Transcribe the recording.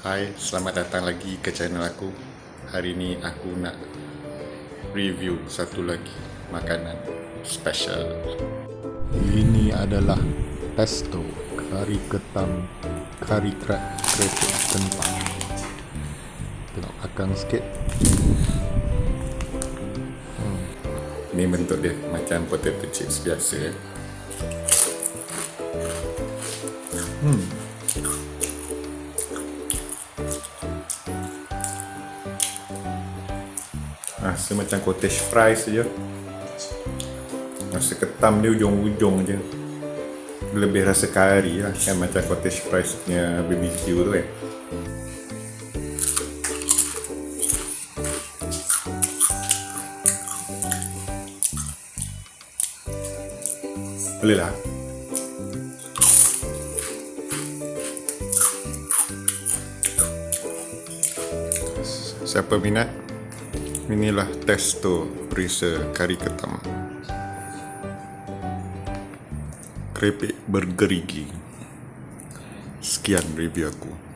Hai, selamat datang lagi ke channel aku. Hari ni aku nak review satu lagi makanan special. Ini adalah pesto kari ketam kari krak keripik kentang. Tengok belakang sikit. Hmm. Ni bentuk dia macam potato chips biasa. Eh. Rasa macam cottage fries je Rasa ketam dia ujung-ujung je. Lebih rasa kari lah. Kan macam cottage fries punya BBQ tu kan. Boleh lah Siapa minat Inilah testo perisa kari ketam. Keripik bergerigi. Sekian review aku